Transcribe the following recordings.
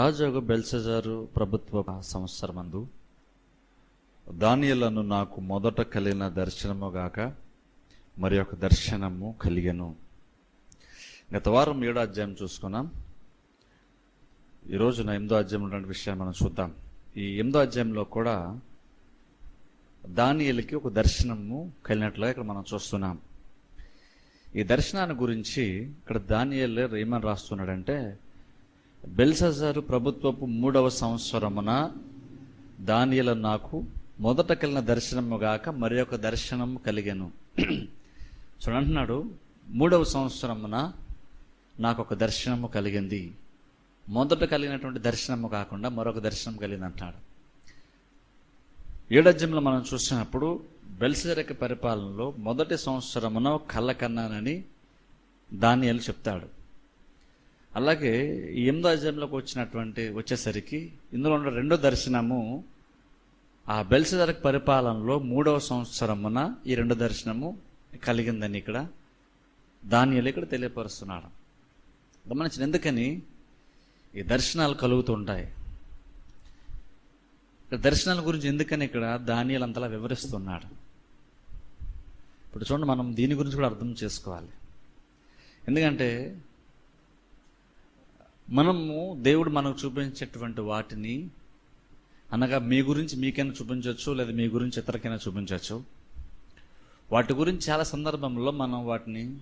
రాజోగు బెల్సజారు ప్రభుత్వ సంవత్సరమందు దానియలను నాకు మొదట కలిగిన దర్శనముగాక మరి ఒక దర్శనము కలిగెను. గత వారం ఏడో అధ్యాయం చూసుకున్నాం. ఈరోజున నా ఎనిమిదో అధ్యాయం ఉన్నటువంటి విషయాన్ని మనం చూద్దాం. ఈ ఎనిమిదో అధ్యాయంలో కూడా దానియలకి ఒక దర్శనము కలిగినట్లుగా ఇక్కడ మనం చూస్తున్నాం. ఈ దర్శనాన్ని గురించి ఇక్కడ దానియల్ ఏమని రాస్తున్నాడంటే బెల్సజారు ప్రభుత్వపు మూడవ సంవత్సరమున దానియల నాకు మొదట కలిగిన దర్శనము గాక మరి ఒక దర్శనము కలిగాను. చూడంటున్నాడు మూడవ సంవత్సరమున నాకు ఒక దర్శనము కలిగింది. మొదట కలిగినటువంటి దర్శనము కాకుండా మరొక దర్శనం కలిగింది అంటున్నాడు ఏడజ్యంలో మనం చూసినప్పుడు బెల్సజరక పరిపాలనలో మొదటి సంవత్సరమున కళ్ళ కన్నానని దానియలు చెప్తాడు. అలాగే ఈ ఎనిమిదో అధ్యాయంలోకి వచ్చినటువంటి వచ్చేసరికి ఇందులో ఉన్న రెండో దర్శనము ఆ బెల్సజరక పరిపాలనలో మూడవ సంవత్సరమున ఈ రెండో దర్శనము కలిగిందని ఇక్కడ దానియలు ఇక్కడ తెలియపరుస్తున్నాడు. గమనించిన ఎందుకని? ఈ దర్శనాలు కలుగుతుంటాయి. ఇక్కడ దర్శనాల గురించి ఎందుకని ఇక్కడ దానియలు అంతలా వివరిస్తున్నాడు? ఇప్పుడు చూడండి మనం దీని గురించి కూడా అర్థం చేసుకోవాలి. ఎందుకంటే మనము దేవుడు మనకు చూపించేటువంటి వాటిని అనగా మీ గురించి మీకైనా చూపించవచ్చు లేదా మీ గురించి ఇతరకైనా చూపించవచ్చు. వాటి గురించి చాలా సందర్భంలో మనం వాటిని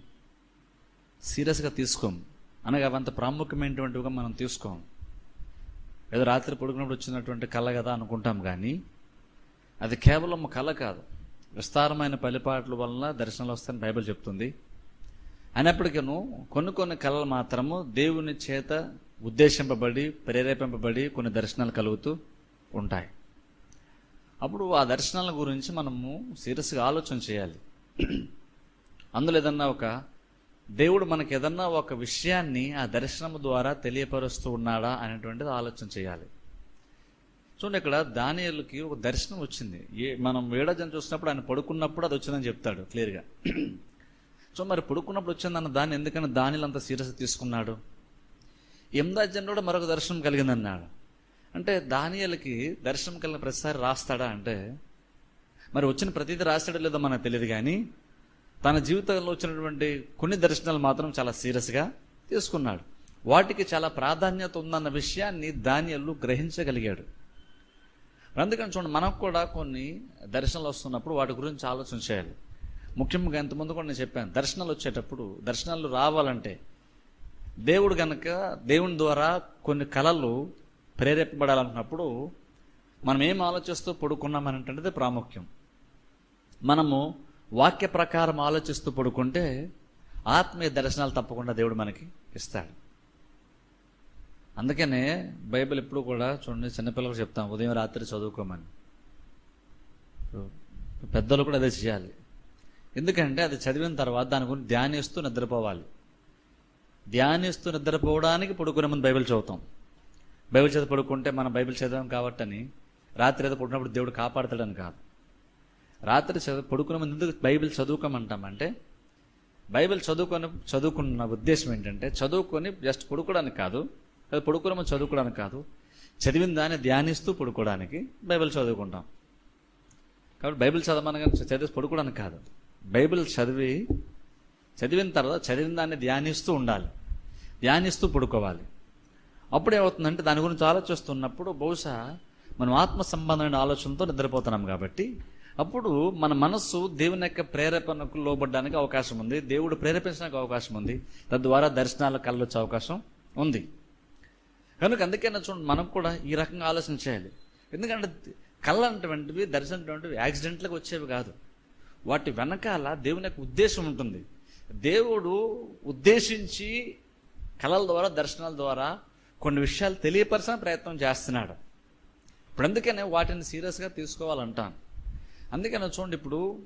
సీరియస్గా తీసుకోం. అనగా అవంత ప్రాముఖ్యమైనటువంటివిగా మనం తీసుకోం. ఏదో రాత్రి పడుకున్నప్పుడు వచ్చినటువంటి కళ కదా అనుకుంటాం కానీ అది కేవలం కళ కాదు. విస్తారమైన పలిపాట్ల వలన దర్శనాలు వస్తాయని బైబిల్ చెప్తుంది. అయినప్పటికీను కొన్ని కొన్ని కళలు మాత్రము దేవుని చేత ఉద్దేశింపబడి ప్రేరేపింపబడి కొన్ని దర్శనాలు కలుగుతూ ఉంటాయి. అప్పుడు ఆ దర్శనాల గురించి మనము సీరియస్గా ఆలోచన చేయాలి. అందులో ఏదన్నా ఒక దేవుడు మనకి ఏదన్నా ఒక విషయాన్ని ఆ దర్శనం ద్వారా తెలియపరుస్తూ ఉన్నాడా అనేటువంటిది ఆలోచన చేయాలి. చూడండి ఇక్కడ దానియలకి ఒక దర్శనం వచ్చింది. ఏ మనం వేడజన్ చూసినప్పుడు ఆయన పడుకున్నప్పుడు అది వచ్చిందని చెప్తాడు క్లియర్గా. సో మరి పడుకున్నప్పుడు వచ్చిందన్న దాన్ని ఎందుకని దానిలో అంత సీరియస్ తీసుకున్నాడు? ఎనిమిదాజ్యం కూడా మరొక దర్శనం కలిగిందన్నాడు. అంటే దానియలకి దర్శనం కలిగిన ప్రతిసారి రాస్తాడా అంటే మరి వచ్చిన ప్రతిదీ రాస్తాడో లేదో మనకు తెలియదు కానీ తన జీవితంలో వచ్చినటువంటి కొన్ని దర్శనాలు మాత్రం చాలా సీరియస్గా తీసుకున్నాడు. వాటికి చాలా ప్రాధాన్యత ఉందన్న విషయాన్ని దానియలు గ్రహించగలిగాడు. అందుకని చూడండి మనకు కూడా కొన్ని దర్శనాలు వస్తున్నప్పుడు వాటి గురించి ఆలోచన చేయాలి. ముఖ్యంగా ఎంతమంది కూడా నేను చెప్పాను దర్శనాలు వచ్చేటప్పుడు దర్శనాలు రావాలంటే దేవుడు కనుక దేవుని ద్వారా కొన్ని కళలు ప్రేరేపబడాలన్నప్పుడు మనం ఏం ఆలోచిస్తూ పడుకున్నామనేటువంటిది ప్రాముఖ్యం. మనము వాక్య ప్రకారం ఆలోచిస్తూ పడుకుంటే ఆత్మీయ దర్శనాలు తప్పకుండా దేవుడు మనకి ఇస్తాడు. అందుకనే బైబిల్ ఎప్పుడు కూడా చూడండి చిన్నపిల్లలకు చెప్తాం ఉదయం రాత్రి చదువుకోమని. పెద్దలు కూడా అదే చేయాలి. ఎందుకంటే అది చదివిన తర్వాత దాని గురించి ధ్యానిస్తూ నిద్రపోవాలి. ధ్యానిస్తూ నిద్రపోవడానికి పడుకునే ముందు బైబిల్ చదువుతాం. బైబిల్ చదివి పడుకుంటే మనం బైబిల్ చదివాం కాబట్టని రాత్రి ఏదో పడుకున్నప్పుడు దేవుడు కాపాడతాడని కాదు. రాత్రి చదువు పడుకునే ముందు ఎందుకు బైబిల్ చదువుకోమంటామంటే బైబిల్ చదువుకొని చదువుకున్న ఉద్దేశం ఏంటంటే చదువుకొని జస్ట్ పడుకోవడానికి కాదు అది పడుకునే ముందు చదువుకోవడానికి కాదు చదివిన దాన్ని ధ్యానిస్తూ పడుకోవడానికి బైబిల్ చదువుకుంటాం. కాబట్టి బైబిల్ చదవమనగా చదివి పడుకోవడానికి కాదు. బైబిల్ చదివి చదివిన తర్వాత చదివిన దాన్ని ధ్యానిస్తూ ఉండాలి. ధ్యానిస్తూ పడుకోవాలి. అప్పుడేమవుతుందంటే దాని గురించి ఆలోచిస్తున్నప్పుడు బహుశా మనం ఆత్మ సంబంధమైన ఆలోచనతో నిద్రపోతున్నాం కాబట్టి అప్పుడు మన మనస్సు దేవుని యొక్క ప్రేరేపణకు లోబడ్డానికి అవకాశం ఉంది. దేవుడు ప్రేరేపించడానికి అవకాశం ఉంది. తద్వారా దర్శనాలు కళ్ళొచ్చే అవకాశం ఉంది. కనుక అందుకైనా చూడండి మనం కూడా ఈ రకంగా ఆలోచన చేయాలి. ఎందుకంటే కళ్ళ అటువంటివి దర్శనం అటువంటివి యాక్సిడెంట్లకు వచ్చేవి కాదు. వాటి వెనకాల దేవుని యొక్క ఉద్దేశం ఉంటుంది. దేవుడు ఉద్దేశించి కళల ద్వారా దర్శనాల ద్వారా కొన్ని విషయాలు తెలియపరచిన ప్రయత్నం చేస్తున్నాడు. ఇప్పుడు అందుకనే వాటిని సీరియస్గా తీసుకోవాలంటాను. అందుకని చూడండి ఇప్పుడు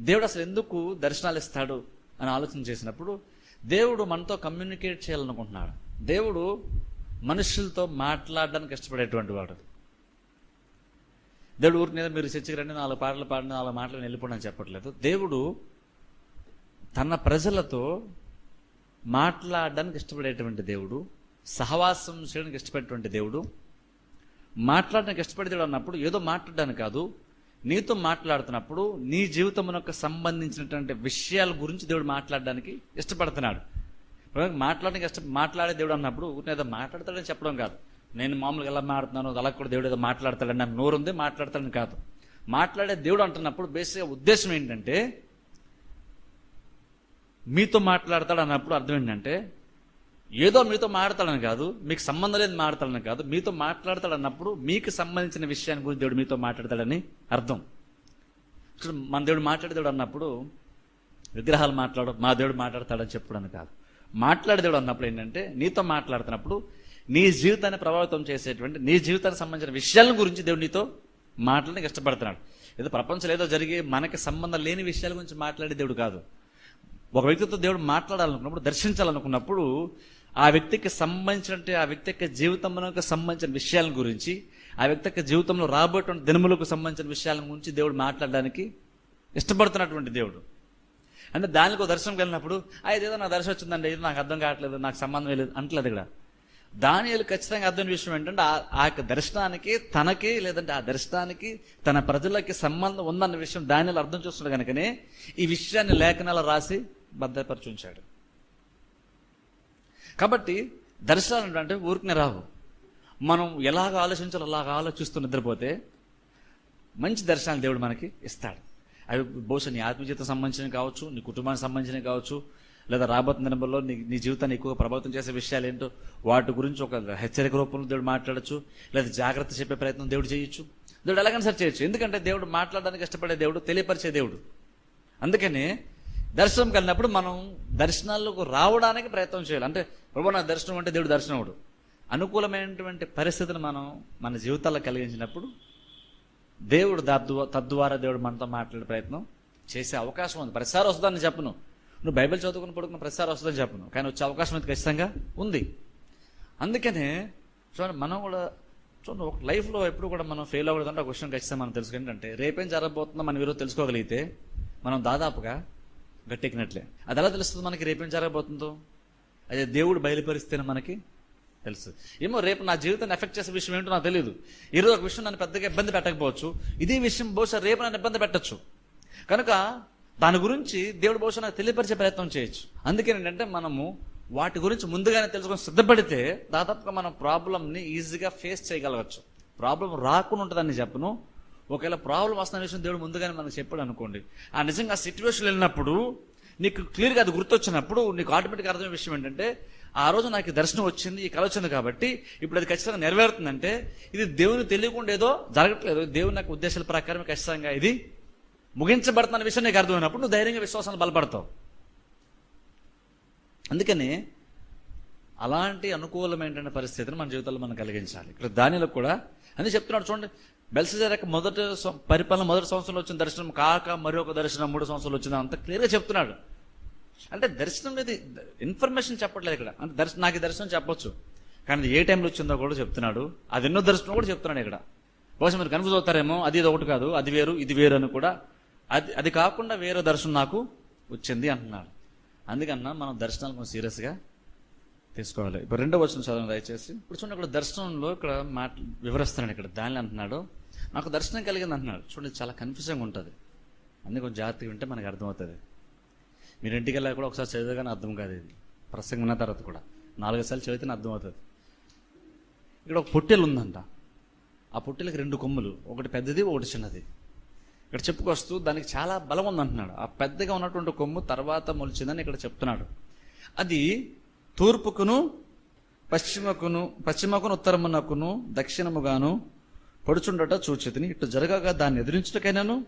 దేవుడు అసలు ఎందుకు దర్శనాలు ఇస్తాడు అని ఆలోచన చేసినప్పుడు దేవుడు మనతో కమ్యూనికేట్ చేయాలనుకుంటున్నాడు. దేవుడు మనుషులతో మాట్లాడడానికి ఇష్టపడేటువంటి వాడు. దేవుడు ఊరి మీద మీరు చర్చకి రండి నాలుగు పాటలు పాడిన నాలుగు మాటలు వెళ్ళిపోండి అని చెప్పట్లేదు. దేవుడు తన ప్రజలతో మాట్లాడడానికి ఇష్టపడేటువంటి దేవుడు సహవాసం చేయడానికి ఇష్టపడేటువంటి దేవుడు మాట్లాడడానికి ఇష్టపడే దేవుడు అన్నప్పుడు ఏదో మాట్లాడడానికి కాదు నీతో మాట్లాడుతున్నప్పుడు నీ జీవితమునకు సంబంధించినటువంటి విషయాల గురించి దేవుడు మాట్లాడడానికి ఇష్టపడుతున్నాడు. మాట్లాడడానికి ఇష్ట మాట్లాడే దేవుడు అన్నప్పుడు ఊరిని ఏదో మాట్లాడతాడని చెప్పడం కాదు. నేను మామూలుగా ఎలా మాట్లాడుతున్నాను అలా కూడా దేవుడు ఏదో మాట్లాడతాడని నాకు నోరు ఉంది మాట్లాడతాడని కాదు. మాట్లాడే దేవుడు అంటున్నప్పుడు బేసిక్గా ఉద్దేశం ఏంటంటే మీతో మాట్లాడతాడు అన్నప్పుడు అర్థం ఏంటంటే ఏదో మీతో మాట్లాడతాడని కాదు మీకు సంబంధం లేదు మాట్లాడతాడని కాదు మీతో మాట్లాడతాడు అన్నప్పుడు మీకు సంబంధించిన విషయాన్ని గురించి దేవుడు మీతో మాట్లాడతాడని అర్థం. ఇక్కడ మన దేవుడు మాట్లాడేదేవుడు అన్నప్పుడు విగ్రహాలు మాట్లాడు మా దేవుడు మాట్లాడతాడని చెప్పడం కాదు. మాట్లాడే దేవుడు అన్నప్పుడు ఏంటంటే నీతో మాట్లాడుతున్నప్పుడు నీ జీవితాన్ని ప్రభావితం చేసేటువంటి నీ జీవితానికి సంబంధించిన విషయాల గురించి దేవుడు నీతో మాట్లాడడానికి ఇష్టపడుతున్నాడు. ఏదో ప్రపంచంలో ఏదో జరిగి మనకి సంబంధం లేని విషయాల గురించి మాట్లాడే దేవుడు కాదు. ఒక వ్యక్తితో దేవుడు మాట్లాడాలనుకున్నప్పుడు దర్శించాలనుకున్నప్పుడు ఆ వ్యక్తికి సంబంధించినట్టు ఆ వ్యక్తి యొక్క జీవితంలోకి సంబంధించిన విషయాల గురించి ఆ వ్యక్తి యొక్క జీవితంలో రాబోయేటువంటి దినములకు సంబంధించిన విషయాల గురించి దేవుడు మాట్లాడడానికి ఇష్టపడుతున్నటువంటి దేవుడు. అంటే దానికి ఒక దర్శనం కలిగినప్పుడు ఏదో నా దర్శనం వచ్చిందండి ఏదో నాకు అర్థం కావట్లేదు నాకు సంబంధం లేదు అంటలేదు ఇక్కడ. దానియలు ఖచ్చితంగా అర్థం విషయం ఏంటంటే ఆ- యొక్క దర్శనానికి తనకి లేదంటే ఆ దర్శనానికి తన ప్రజలకి సంబంధం ఉందన్న విషయం దానియలు అర్థం చేస్తున్నాడు కనుకనే ఈ విషయాన్ని లేఖనాలు రాసి భద్రపరిచి ఉంచాడు కాబట్టి దర్శనాలు అంటే ఊరికనే రావు. మనం ఎలాగ ఆలోచించాలో అలాగ ఆలోచిస్తూ నిద్రపోతే మంచి దర్శనాలు దేవుడు మనకి ఇస్తాడు. అవి బహుశా నీ ఆత్మజీవితం సంబంధించినవి కావచ్చు నీ కుటుంబానికి సంబంధించినవి కావచ్చు లేదా రాబోతున్న దినంలో నీ నీ జీవితాన్ని ఎక్కువగా ప్రభావితం చేసే విషయాలు ఏంటో వాటి గురించి ఒక హెచ్చరిక రూపంలో దేవుడు మాట్లాడచ్చు లేదా జాగ్రత్త చెప్పే ప్రయత్నం దేవుడు చేయొచ్చు. దేవుడు ఎలాగైనా సరే చేయొచ్చు. ఎందుకంటే దేవుడు మాట్లాడడానికి ఇష్టపడే దేవుడు తెలియపరిచే దేవుడు. అందుకని దర్శనం కలిగినప్పుడు మనం దర్శనాలకు రావడానికి ప్రయత్నం చేయాలి. అంటే ప్రభు నా దర్శనం అంటే దేవుడు దర్శనముడు అనుకూలమైనటువంటి పరిస్థితిని మనం మన జీవితాల్లో కలిగించినప్పుడు దేవుడు తద్వారా దేవుడు మనతో మాట్లాడే ప్రయత్నం చేసే అవకాశం ఉంది. ప్రతిసారి వస్తుందని చెప్పను. నువ్వు బైబిల్ చదువుకుని పడుకున్న ప్రతిసారి వస్తుందని చెప్పను. కానీ వచ్చే అవకాశం అయితే ఖచ్చితంగా ఉంది. అందుకనే చూడండి మనం కూడా చూడండి ఒక లైఫ్లో ఎప్పుడు కూడా మనం ఫెయిల్ అవ్వకూడదంటే ఒక విషయం ఖచ్చితంగా మనం తెలుసుకో ఏంటంటే రేపేం జరగబోతుందో మనం ఈరోజు తెలుసుకోగలిగితే మనం దాదాపుగా గట్టెక్కినట్లే. అది ఎలా తెలుస్తుంది మనకి రేపేం జరగబోతుందో? అదే దేవుడు బయలుపరిస్తేనే మనకి తెలుసు ఏమో రేపు నా జీవితాన్ని ఎఫెక్ట్ చేసే విషయం ఏంటో నాకు తెలియదు ఈరోజు ఒక విషయం నన్ను పెద్దగా ఇబ్బంది పెట్టకపోవచ్చు. ఇదే విషయం బహుశా రేపు నన్ను ఇబ్బంది పెట్టచ్చు. కనుక దాని గురించి దేవుడు బహుశా నాకు తెలియపరిచే ప్రయత్నం చేయొచ్చు. అందుకే ఏంటంటే మనము వాటి గురించి ముందుగానే తెలుసుకొని సిద్ధపడితే దాదాపుగా మనం ప్రాబ్లంని ఈజీగా ఫేస్ చేయగలగచ్చు ప్రాబ్లం రాకుండా ఉంటుందని చెప్పను. ఒకవేళ ప్రాబ్లం వస్తున్న విషయం దేవుడు ముందుగానే మనకు చెప్పాడు అనుకోండి. ఆ నిజంగా ఆ సిచ్యువేషన్ వెళ్ళినప్పుడు నీకు క్లియర్గా అది గుర్తొచ్చినప్పుడు నీకు ఆటోమేటిక్ అర్థమైన విషయం ఏంటంటే ఆ రోజు నాకు దర్శనం వచ్చింది ఈ కళ వచ్చింది కాబట్టి ఇప్పుడు అది ఖచ్చితంగా నెరవేరుతుందంటే ఇది దేవుని తెలియకుండా ఏదో జరగట్లేదు. దేవుని నాకు ఉద్దేశాల ప్రకారం ఖచ్చితంగా ఇది ముగించబడుతున్న విషయం నీకు అర్థమైనప్పుడు నువ్వు ధైర్యంగా విశ్వాసాన్ని బలపడతావు. అందుకని అలాంటి అనుకూలమైన పరిస్థితిని మన జీవితంలో మనం కలిగించాలి. ఇక్కడ దానిలో కూడా అని చెప్తున్నాడు చూడండి. బెల్సజర్ యొక్క మొదటి సం- పరిపాలన మొదటి సంవత్సరంలో వచ్చిన దర్శనం కాక మరొక దర్శనం మూడు సంవత్సరాలు వచ్చింది అంత క్లియర్గా చెప్తున్నాడు. అంటే దర్శనం అనేది ఇన్ఫర్మేషన్ చెప్పట్లేదు ఇక్కడ. అంటే దర్శనం నాకు ఈ దర్శనం చెప్పొచ్చు. కానీ ఏ టైంలో వచ్చిందో కూడా చెప్తున్నాడు. అది ఎన్నో దర్శనం కూడా చెప్తున్నాడు ఇక్కడ. బహుశా మీరు కన్ఫ్యూజ్ అవుతారేమో అది ఇది ఒకటి కాదు అది వేరు ఇది వేరు అని కూడా అది అది కాకుండా వేరే దర్శనం నాకు వచ్చింది అంటున్నాడు. అందుకన్నా మనం దర్శనాలు కొంచెం సీరియస్గా తీసుకోవాలి. ఇప్పుడు రెండో వచ్చిన చదవండి దయచేసి. ఇప్పుడు చూడండి ఇక్కడ దర్శనంలో ఇక్కడ మాట వివరిస్తున్నాడు ఇక్కడ. దానిలో అంటున్నాడు నాకు దర్శనం కలిగింది అంటున్నాడు. చూడండి చాలా కన్ఫ్యూజింగ్ ఉంటుంది. అన్ని కొంచెం జాగ్రత్తగా ఉంటే మనకు అర్థమవుతుంది. మీరు ఇంటికి వెళ్ళాక కూడా ఒకసారి చదివగానే అర్థం కాదు ఇది. ప్రసంగం ఉన్న తర్వాత కూడా. నాలుగు సార్లు చదివితేనే అర్థమవుతుంది. ఇక్కడ ఒక పొట్టెలు ఉందంట. ఆ పొట్టెలకు రెండు కొమ్ములు. ఒకటి పెద్దది ఒకటి చిన్నది. ఇక్కడ చెప్పుకొస్తూ దానికి చాలా బలం ఉందంటున్నాడు. ఆ పెద్దగా ఉన్నటువంటి కొమ్ము తర్వాత మొలిచిందని ఇక్కడ చెప్తున్నాడు. అది తూర్పుకును పశ్చిమకును పశ్చిమకును ఉత్తరమునకును దక్షిణముగాను పడుచుండట చూచితిని. ఇటు జరగగా దాన్ని ఎదిరించుటకైనాను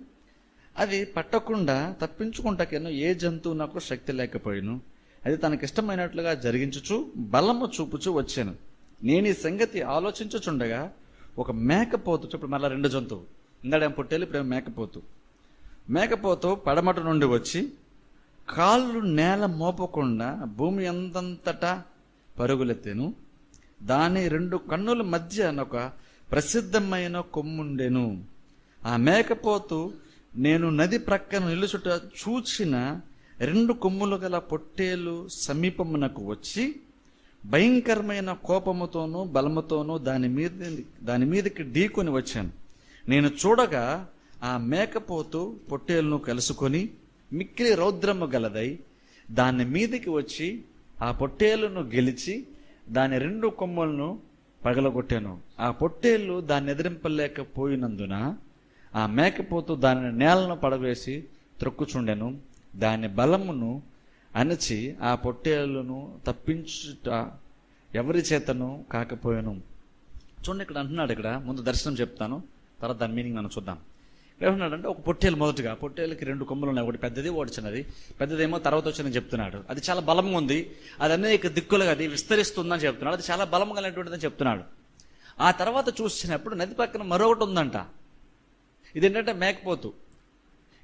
అది పట్టకుండా తప్పించుకుంటకైనా ఏ జంతువు నాకు శక్తి లేకపోయిను. అది తనకిష్టమైనట్లుగా జరిగించుచు బలము చూపుచు వచ్చాను. నేను ఈ సంగతి ఆలోచించుచుండగా ఒక మేకపోతు ఇప్పుడు మళ్ళీ రెండు జంతువు ఇందాడేం పొట్టేలు ఇప్పుడు మేకపోతు? మేకపోతు పడమట నుండి వచ్చి కాళ్ళు నేల మోపకుండా భూమి అంతంతటా పరుగులెత్తెను దాని రెండు కన్నుల మధ్య ఒక ప్రసిద్ధమైన కొమ్ముండెను. ఆ మేకపోతు నేను నది ప్రక్కన నిలుచుట చూచిన రెండు కొమ్ములు గల పొట్టేలు సమీపమునకు వచ్చి భయంకరమైన కోపముతోనూ బలముతోనూ దాని మీద దాని మీదకి ఢీకొని వచ్చాను. నేను చూడగా ఆ మేకపోతు పొట్టేలును కలుసుకొని మిక్కిలి రౌద్రము గలదై దాని మీదకి వచ్చి ఆ పొట్టేలును గెలిచి దాని రెండు కొమ్మలను పగలగొట్టాను. ఆ పొట్టేళ్ళు దాన్ని ఎదిరింపలేకపోయినందున ఆ మేకపోతు దానిని నేలను పడవేసి త్రొక్కుచుండెను. దాని బలమును అణచి ఆ పొట్టేళ్ళను తప్పించుట ఎవరి చేతను కాకపోయాను. చూడండి ఇక్కడ అంటున్నాడు ఇక్కడ ముందు దర్శనం చెప్తాను. తర్వాత దాని మీనింగ్ మనం చూద్దాం. ఏమన్నాడంటే ఒక పొట్టేలు మొదటిగా పొట్టేలకి రెండు కొమ్మలు ఉన్నాయి. ఒకటి పెద్దది ఒకటి చిన్నది. పెద్దదేమో తర్వాత వచ్చిందని చెప్తున్నాడు. అది చాలా బలంగా ఉంది. అది అనేక దిక్కులుగా అది విస్తరిస్తుందని చెప్తున్నాడు. అది చాలా బలం కలిగినటువంటిదని చెప్తున్నాడు. ఆ తర్వాత చూసినప్పుడు నది పక్కన మరొకటి ఉందంట. ఇదేంటంటే మేకపోతు.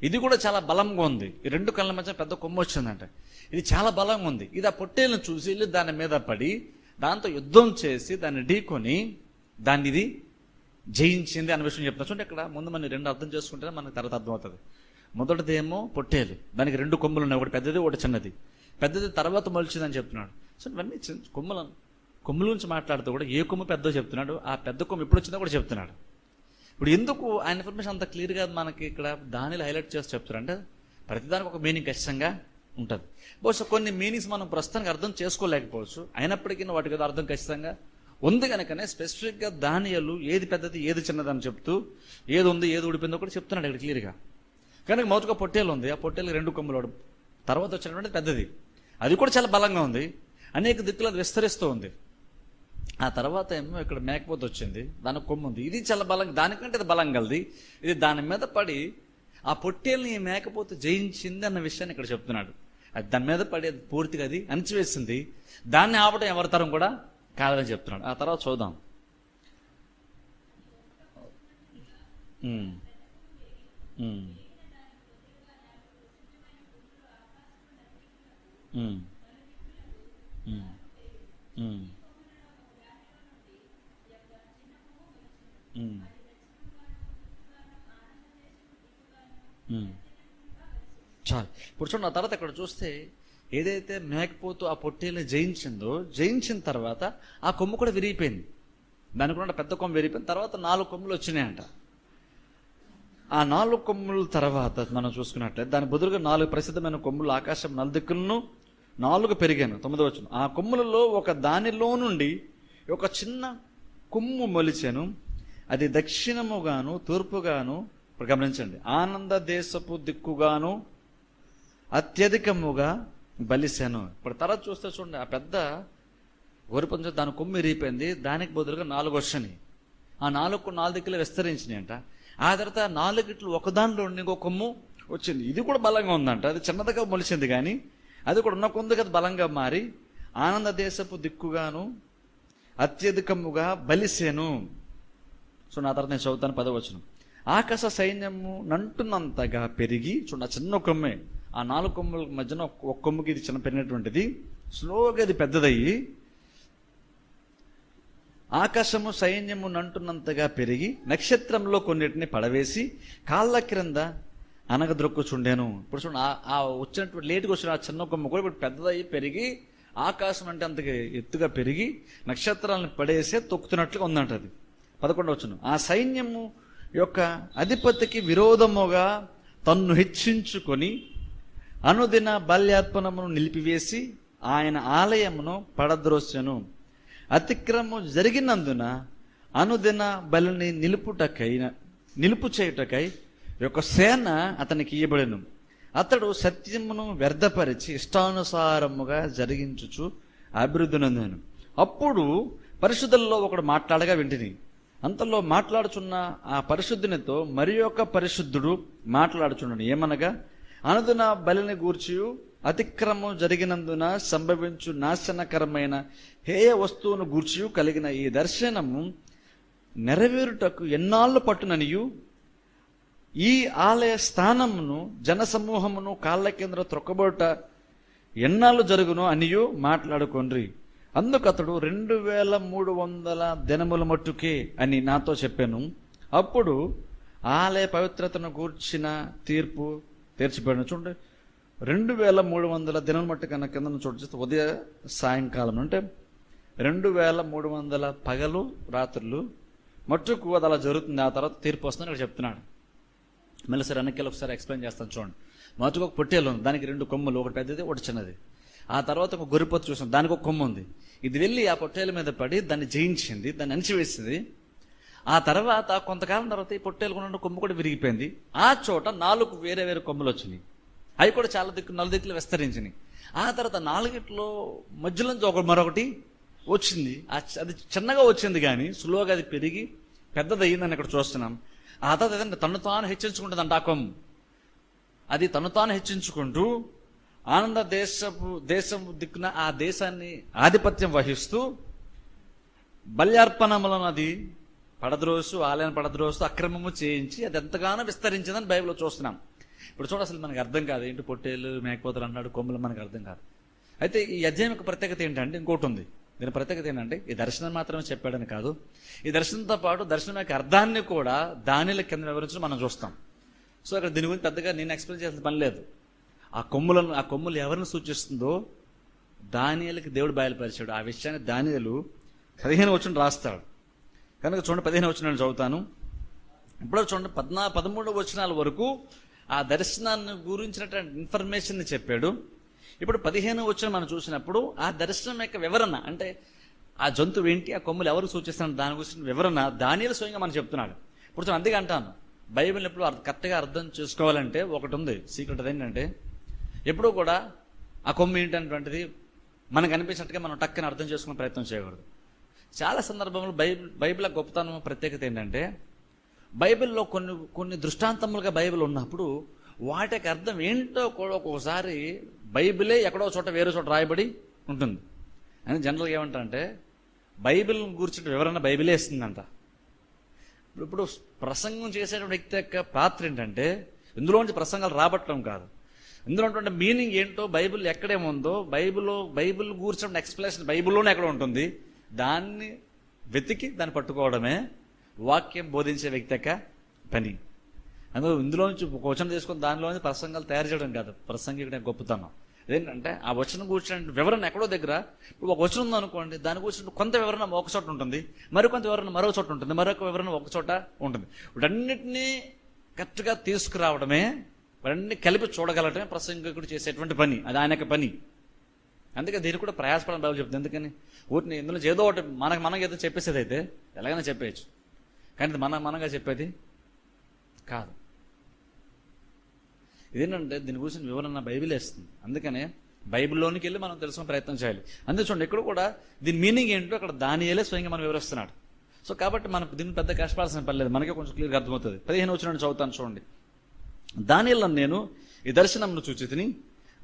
ఇది కూడా చాలా బలంగా ఉంది. ఈ రెండు కళ్ళ మధ్య పెద్ద కొమ్మ వచ్చిందంట. ఇది చాలా బలంగా ఉంది. ఇది ఆ పొట్టేలను చూసి వెళ్ళి దాని మీద పడి దాంతో యుద్ధం చేసి దాన్ని ఢీకొని దాన్ని ఇది జయించింది అనే విషయం చెప్తున్నా. చూడండి ఇక్కడ ముందు మనం రెండు అర్థం చేసుకుంటే మనకు తర్వాత అర్థమవుతుంది. మొదటిదేమో పొట్టేలు. దానికి రెండు కొమ్ములు ఉన్నాయి. ఒకటి పెద్దది ఒకటి చిన్నది. పెద్దది తర్వాత మొలిచిందని చెప్తున్నాడు. సో ఇవన్నీ చిన్న కొమ్ములు కొమ్ముల నుంచి మాట్లాడుతూ కూడా ఏ కొమ్ము పెద్దో చెప్తున్నాడు. ఆ పెద్ద కొమ్ము ఎప్పుడు వచ్చిందో కూడా చెప్తున్నాడు. ఇప్పుడు ఎందుకు ఆ ఇన్ఫర్మేషన్ అంత క్లియర్గా మనకి ఇక్కడ? దానిలో హైలైట్ చేసి చెప్తున్నారు అంటే ప్రతిదానికి ఒక మీనింగ్ ఖచ్చితంగా ఉంటుంది. బహుశా కొన్ని మీనింగ్స్ మనం ప్రస్తుతానికి అర్థం చేసుకోలేకపోవచ్చు. అయినప్పటికీ వాటికి అర్థం ఖచ్చితంగా ఉంది కనుకనే స్పెసిఫిక్గా దానియలు ఏది పెద్దది ఏది చిన్నది అని చెప్తూ ఏది ఉంది ఏది ఊడిపోయిందో కూడా చెప్తున్నాడు ఇక్కడ క్లియర్గా కనుక మొదటగా పొట్టేలు ఉంది ఆ పొట్టేలు రెండు కొమ్ములు తర్వాత వచ్చినటువంటి పెద్దది. అది కూడా చాలా బలంగా ఉంది. అనేక దిక్కులు అది విస్తరిస్తూ ఉంది. ఆ తర్వాత ఏమో ఇక్కడ మేకపోత వచ్చింది దాని కొమ్ము ఉంది. ఇది చాలా బలం దానికంటే ఇది బలం కలది ఇది దాని మీద పడి ఆ పొట్టేల్ని ఈ జయించింది అన్న విషయాన్ని ఇక్కడ చెప్తున్నాడు. అది దాని మీద పడి అది పూర్తిగా అది అణిచివేసింది. దాన్ని ఆపడం ఎవరి తరం కూడా? కాదని చెప్తున్నాడు. ఆ తర్వాత చూద్దాం. చాలు. ఇప్పుడు చూడండి ఆ తర్వాత ఇక్కడ చూస్తే ఏదైతే మేకపోతూ ఆ పొట్టేలు జయించిందో జయించిన తర్వాత ఆ కొమ్ము కూడా విరిగిపోయింది. దానికి కూడా పెద్ద కొమ్ము విరిగిపోయిన తర్వాత నాలుగు కొమ్ములు వచ్చినాయంట. ఆ నాలుగు కొమ్ముల తర్వాత మనం చూసుకున్నట్లయితే దాని బదులుగా నాలుగు ప్రసిద్ధమైన కొమ్ములు ఆకాశం నలుదిక్కులను నాలుగు పెరిగాను తొమ్మిది వచ్చిన. ఆ కొమ్ములలో ఒక దానిలో నుండి ఒక చిన్న కొమ్ము మొలిచాను. అది దక్షిణముగాను తూర్పుగాను గమనించండి. ఆనంద దేశపు దిక్కుగాను అత్యధికముగా బలిశాను. ఇప్పుడు తర్వాత చూస్తే చూడండి ఆ పెద్ద గొరిపంచం దాని కొమ్మి ఇరిగిపోయింది దానికి బదులుగా నాలుగు వర్షని ఆ నాలుగు నాలుగు దిక్కులు విస్తరించినాయంట. ఆ తర్వాత నాలుగిట్లు ఒకదానిలో ఉండి ఇంకో కొమ్ము వచ్చింది. ఇది కూడా బలంగా ఉందంట. అది చిన్నదిగా మొలిచింది కానీ అది కూడా ఉన్న కొందుగా అది బలంగా మారి ఆనంద దేశపు దిక్కుగాను అత్యధికముగా బలిసేను. సో నా తర్వాత నేను చదువుతాను పదవచ్చును ఆకాశ సైన్యము నంటున్నంతగా పెరిగి చూడ చిన్న కొమ్మే ఆ నాలుగు కొమ్ముల మధ్యన ఒక కొమ్ముకి ఇది చిన్న పెరిగినటువంటిది. స్లోగా ఇది పెద్దదయ్యి ఆకాశము సైన్యము నంటున్నంతగా పెరిగి నక్షత్రంలో కొన్నిటిని పడవేసి కాళ్ళ క్రింద అనగద్రొక్కుచుండాను ఇప్పుడు చూడండి ఆ- ఆ వచ్చినటువంటి లేటుగా వచ్చిన ఆ చిన్న కొమ్మ కూడా ఇప్పుడు పెద్దదయ్యి పెరిగి ఆకాశం అంటే అంతగా ఎత్తుగా పెరిగి నక్షత్రాలను పడేసే తొక్కుతున్నట్లుగా ఉందంట అది. పదకొండవ వచ్చును ఆ సైన్యము యొక్క అధిపతికి విరోధముగా తన్ను హెచ్చించుకొని అనుదిన బల్యార్పణమును నిలిపివేసి ఆయన ఆలయమును పడద్రోసెను. అతిక్రమము జరిగినందున అనుదిన బలిని నిలుపుటకై నిలుపు చేయుటకై ఒక సేన అతనికి ఇయ్యబడెను. అతడు సత్యమును వ్యర్థపరిచి ఇష్టానుసారముగా జరిగించుచు అభివృద్ధి నందాను. అప్పుడు పరిశుద్ధుల్లో ఒకడు మాట్లాడగా వింటిని. అంతలో మాట్లాడుచున్న ఆ పరిశుద్ధునితో మరి ఒక పరిశుద్ధుడు మాట్లాడుచున్నాడు ఏమనగా అనుదిన బలిని గూర్చియు అతిక్రమం జరిగినందున సంభవించు నాశనకరమైన హేయ వస్తువును గూర్చియు కలిగిన ఈ దర్శనము నెరవేరుటకు ఎన్నాళ్ళు పట్టుననియు. ఈ ఆలయ స్థానమును జనసమూహమును కాళ్ళ కింద త్రొక్కబోట ఎన్నాళ్ళు జరుగును అనియు మాట్లాడుకొండ్రి. అందుకు అతడు రెండు వేల మూడు వందల దినముల మట్టుకే అని నాతో చెప్పాను. అప్పుడు ఆలయ పవిత్రతను గూర్చిన తీర్పు తీర్చిపోయాను చూడండి. రెండు వేల మూడు వందల దినం మట్టి కన్నా కింద చూడ ఉదయ సాయంకాలం. అంటే రెండు వేల మూడు వందల పగలు రాత్రులు మట్టుకు అది అలా జరుగుతుంది. ఆ తర్వాత తీర్పు వస్తుందని ఇక్కడ చెప్తున్నాడు. మళ్ళీ సరే వెనక్కి ఒకసారి ఎక్స్ప్లెయిన్ చేస్తాను చూడండి. మొదటిగా ఒక పొట్టేలు ఉంది. దానికి రెండు కొమ్ములు ఒకటి పెద్దది ఒకటి చిన్నది. ఆ తర్వాత ఒక గొర్రెపోతు చూసాం. దానికి ఒక కొమ్ము ఉంది. ఇది వెళ్ళి ఆ పొట్టేల మీద పడి దాన్ని జయించింది దాన్ని అణిచివేసింది. ఆ తర్వాత కొంతకాలం తర్వాత ఈ పొట్టేలు కొమ్ము కూడా విరిగిపోయింది. ఆ చోట నాలుగు వేరే వేరే కొమ్ములు వచ్చినాయి. అవి కూడా చాలా దిక్కు నలు దిక్కులు విస్తరించినాయి. ఆ తర్వాత నాలుగిట్లో మధ్యలో నుంచి ఒక మరొకటి వచ్చింది. అది చిన్నగా వచ్చింది కానీ సులువుగా అది పెరిగి పెద్దది అయ్యిందని ఇక్కడ చూస్తున్నాం. ఆ తర్వాత ఏదంటే తను తాను హెచ్చించుకుంటుందంట ఆ కొమ్ము. అది తను తాను హెచ్చించుకుంటూ ఆనంద దేశపు దేశం దిక్కున ఆ దేశాన్ని ఆధిపత్యం వహిస్తూ బల్యార్పణములను అది పడద్రోసు ఆలయం పడద్రోసు అక్రమము చేయించి అది ఎంతగానో విస్తరించిందని బైబిల్లో చూస్తున్నాం. ఇప్పుడు చూడ అసలు మనకు అర్థం కాదు. ఏంటి పొట్టేలు మేకపోతలు అన్నాడు కొమ్ములు మనకు అర్థం కాదు. అయితే ఈ అధ్యాయం యొక్క ప్రత్యేకత ఏంటంటే ఇంకోటి ఉంది. దీని ప్రత్యేకత ఏంటంటే ఈ దర్శనం మాత్రమే చెప్పాడని కాదు. ఈ దర్శనంతో పాటు దర్శనం యొక్క అర్థాన్ని కూడా దానిల కింద వివరించడం మనం చూస్తాం. సో అక్కడ దీని గురించి పెద్దగా నేను ఎక్స్ప్లెయిన్ చేసిన పని లేదు. ఆ కొమ్ములను ఆ కొమ్ములు ఎవరిని సూచిస్తుందో దానియలకి దేవుడు బయలుపరిచాడు. ఆ విషయాన్ని దానియలు పదిహేను వచ్చిన రాస్తాడు కనుక చూడండి పదిహేను వచనాలు చదువుతాను. ఇప్పుడు చూడండి పద్నా పదమూడు వచనాల వరకు ఆ దర్శనాన్ని గురించినటువంటి ఇన్ఫర్మేషన్ చెప్పాడు. ఇప్పుడు పదిహేను వచ్చిన మనం చూసినప్పుడు ఆ దర్శనం యొక్క వివరణ అంటే ఆ జంతువు ఏంటి ఆ కొమ్ములు ఎవరు సూచిస్తున్నారు దాని గురించి వివరణ దానిలో స్వయంగా మనం చెప్తున్నాడు. ఇప్పుడు చూడండి అందుకే అంటాను. బైబిల్ ఎప్పుడు కరెక్ట్గా అర్థం చేసుకోవాలంటే ఒకటి ఉంది. సీక్రెట్ ఏంటంటే ఎప్పుడూ కూడా ఆ కొమ్ము ఏంటటువంటిది మనకు అనిపించినట్టుగా మనం టక్కని అర్థం చేసుకునే ప్రయత్నం చేయకూడదు. చాలా సందర్భంలో బైబిల్ బైబిల్ గొప్పతనం ప్రత్యేకత ఏంటంటే బైబిల్లో కొన్ని కొన్ని దృష్టాంతములుగా బైబిల్ ఉన్నప్పుడు వాటికి అర్థం ఏంటో కూడా ఒక్కొక్కసారి బైబిలే ఎక్కడో చోట వేరే చోట రాయబడి ఉంటుంది. అని జనరల్గా ఏమంటారంటే బైబిల్ గురించి వివరణ బైబిలే ఇస్తుందంట. ఇప్పుడు ఇప్పుడు ప్రసంగం చేసేటువంటి వ్యక్తి యొక్క పాత్ర ఏంటంటే ఇందులోంచి ప్రసంగాలు రాబట్టడం కాదు. ఇందులో ఉన్నటువంటి మీనింగ్ ఏంటో బైబిల్ ఎక్కడేముందో బైబిల్లో బైబిల్ కూర్చున్న ఎక్స్ప్లెనేషన్ బైబిల్లోనే ఎక్కడ ఉంటుంది. దాన్ని వెతికి దాన్ని పట్టుకోవడమే వాక్యం బోధించే వ్యక్తి యొక్క పని. అందులో ఇందులో నుంచి ఒక వచనం తీసుకొని దానిలోంచి ప్రసంగాలు తయారు చేయడం కాదు. ప్రసంగికుడే గొప్పతనం. ఏంటంటే ఆ వచనం కూర్చున్న వివరణ ఎక్కడో దగ్గర ఇప్పుడు ఒక వచనం ఉంది అనుకోండి దాని గురించి కొంత వివరణ ఒక చోట ఉంటుంది మరికొంత వివరణ మరో చోట ఉంటుంది మరొక వివరణ ఒక చోట ఉంటుంది. వీటన్నిటినీ కరెక్ట్గా తీసుకురావడమే వాటన్ని కలిపి చూడగలటమే ప్రసంగికుడు చేసేటువంటి పని. అది ఆయన యొక్క పని. అందుకే దీనికి కూడా ప్రయాసపడని బాబు చెప్తుంది. ఎందుకని? ఊరిని ఇందులో ఏదో ఒకటి మనకు మనం ఏదో చెప్పేసేది అయితే ఎలాగైనా చెప్పేయచ్చు. కానీ ఇది మన మనగా చెప్పేది కాదు. ఇదేంటంటే దీని గురించి వివరణ బైబిల్ వేస్తుంది. అందుకనే బైబిల్లోనికి వెళ్ళి మనం తెలుసుకునే ప్రయత్నం చేయాలి. అందుకే చూడండి ఇక్కడ కూడా దీని మీనింగ్ ఏంటో అక్కడ దానియలే స్వయంగా మనం వివరిస్తున్నాడు. సో కాబట్టి మనం దీన్ని పెద్ద కష్టపడాల్సిన పని లేదు. మనకే కొంచెం క్లియర్గా అర్థమవుతుంది. పదిహేను వచ్చిన చదువుతాను చూడండి. దానిలో నేను ఈ దర్శనంను చూచి తిని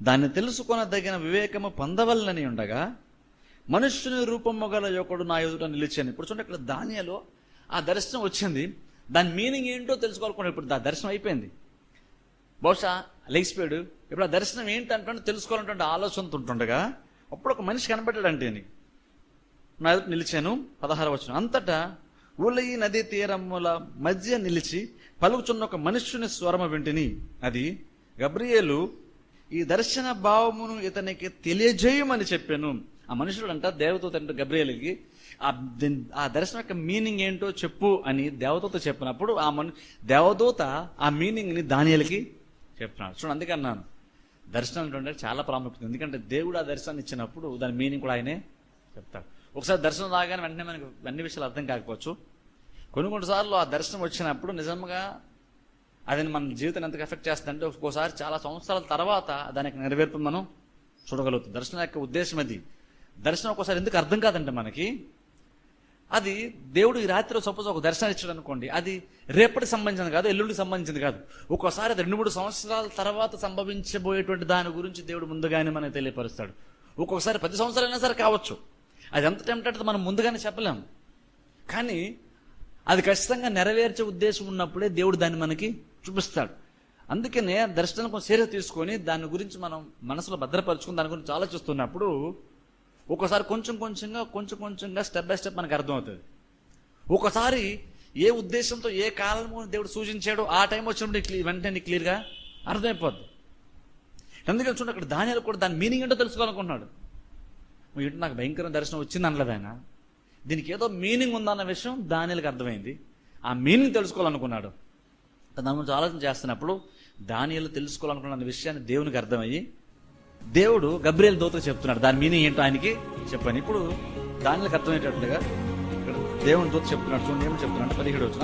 దాన్ని తెలుసుకొనదగిన వివేకము పొందవల్లని ఉండగా మనుష్యుని రూపముగల యొక్కడు నా ఎదుట నిలిచాను. ఇప్పుడు చూడండి ఇక్కడ దానియలో ఆ దర్శనం వచ్చింది. దాని మీనింగ్ ఏంటో తెలుసుకోవాలనుకున్నాడు. ఇప్పుడు ఆ దర్శనం అయిపోయింది. బహుశా లేచిపోయాడు. ఇప్పుడు ఆ దర్శనం ఏంటంటే తెలుసుకోవాలంటే ఆలోచనతో ఉంటుండగా అప్పుడు ఒక మనిషి కనబడ్డాడంటే నీకు నా ఎదుట నిలిచాను. పదహార వచ్చిన అంతటా ఊలయి నదీ తీరముల మధ్య నిలిచి పలుకుచున్న ఒక మనుష్యుని స్వరము వింటిని. అది గబ్రియేలు ఈ దర్శన భావమును ఇతనికి తెలియజేయమని చెప్పాను. ఆ మనుషుడు అంట దేవదూత అంటే ఆ ఆ దర్శనం యొక్క మీనింగ్ ఏంటో చెప్పు అని దేవదూత చెప్పినప్పుడు ఆ మను దేవదూత ఆ మీనింగ్ని దానియలకి చెప్పినాడు. చూడండి అందుకే అన్నాను. దర్శనం అంటే చాలా ప్రాముఖ్యత ఎందుకంటే దేవుడు ఆ దర్శనాన్ని ఇచ్చినప్పుడు దాని మీనింగ్ కూడా ఆయనే చెప్తాడు. ఒకసారి దర్శనం రాగానే వెంటనే మనకు అన్ని విషయాలు అర్థం కాకపోవచ్చు. కొన్ని కొన్నిసార్లు ఆ దర్శనం వచ్చినప్పుడు నిజంగా అది మన జీవితాన్ని ఎంతగా ఎఫెక్ట్ చేస్తుందంటే ఒక్కోసారి చాలా సంవత్సరాల తర్వాత దానికి నెరవేర్పు మనం చూడగలుగుతాం. దర్శనం యొక్క ఉద్దేశం అది. దర్శనం ఒక్కోసారి ఎందుకు అర్థం కాదంటే మనకి అది దేవుడు ఈ రాత్రి సపోజ్ ఒక దర్శనం ఇచ్చాడు అనుకోండి అది రేపటికి సంబంధించింది కాదు ఎల్లుండికి సంబంధించింది కాదు. ఒక్కోసారి అది రెండు మూడు సంవత్సరాల తర్వాత సంభవించబోయేటువంటి దాని గురించి దేవుడు ముందుగానే మనకు తెలియపరుస్తాడు. ఒక్కొక్కసారి పది సంవత్సరాలైనా సరే కావచ్చు. అది ఎంత టెంప్ట్ మనం ముందుగానే చెప్పలేము కానీ అది ఖచ్చితంగా నెరవేర్చే ఉద్దేశం ఉన్నప్పుడే దేవుడు దాన్ని మనకి చూపిస్తాడు. అందుకనే దర్శనం కొంచెం సీరియస్ తీసుకొని దాని గురించి మనం మనసులో భద్రపరచుకుని దాని గురించి ఆలోచిస్తున్నప్పుడు ఒకసారి కొంచెం కొంచెంగా కొంచెం కొంచెంగా స్టెప్ బై స్టెప్ మనకు అర్థమవుతుంది. ఒకసారి ఏ ఉద్దేశంతో ఏ కాలము దేవుడు సూచించాడో ఆ టైం వచ్చినప్పుడు క్లీ వెంటనే నీకు క్లియర్గా అర్థమైపోద్ది. ఎందుకంటే చూడండి అక్కడ ధాన్యాలు కూడా దాని మీనింగ్ ఏంటో తెలుసుకోవాలనుకుంటున్నాడు. ఇటు నాకు భయంకర దర్శనం వచ్చింది అనలేదు దీనికి ఏదో మీనింగ్ ఉందన్న విషయం దానిలకు అర్థమైంది. ఆ మీనింగ్ తెలుసుకోవాలనుకున్నాడు. దాని గురించి ఆలోచన చేస్తున్నప్పుడు దానిలో తెలుసుకోవాలనుకున్న విషయాన్ని దేవునికి అర్థమయ్యి దేవుడు గబ్రియల్ దోత చెప్తున్నాడు. దాని మీనింగ్ ఏంటో ఆయనకి చెప్పాను ఇప్పుడు దానిలకు అర్థమయ్యేటట్లుగా ఇక్కడ దేవుని దూత చెప్తున్నాడు. చూడండి ఏమని చెప్తున్నాడు? పదిహేడు వచ్చిన